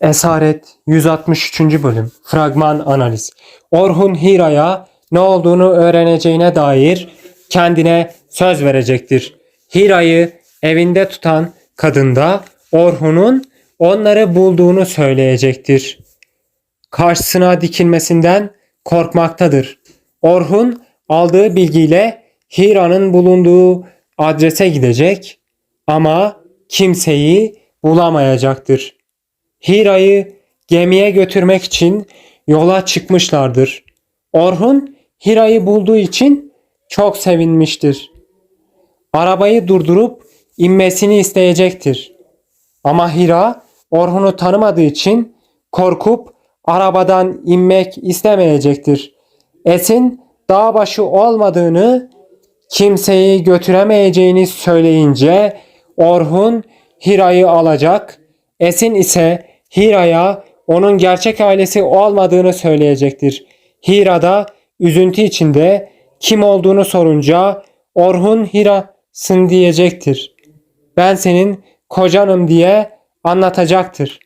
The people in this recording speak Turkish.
Esaret 163. bölüm Fragman analiz Orhun Hira'ya ne olduğunu öğreneceğine dair kendine söz verecektir. Hira'yı evinde tutan kadın da Orhun'un onları bulduğunu söyleyecektir. Karşısına dikilmesinden korkmaktadır. Orhun aldığı bilgiyle Hira'nın bulunduğu adrese gidecek ama kimseyi bulamayacaktır. Hira'yı gemiye götürmek için yola çıkmışlardır. Orhun Hira'yı bulduğu için çok sevinmiştir. Arabayı durdurup inmesini isteyecektir. Ama Hira Orhun'u tanımadığı için korkup arabadan inmek istemeyecektir. Esin dağ başı olmadığını, kimseyi götüremeyeceğini söyleyince Orhun Hira'yı alacak, Esin ise Hira'ya onun gerçek ailesi olmadığını söyleyecektir. Hira da üzüntü içinde kim olduğunu sorunca Orhun Hira'sın diyecektir. Ben senin kocanım diye anlatacaktır.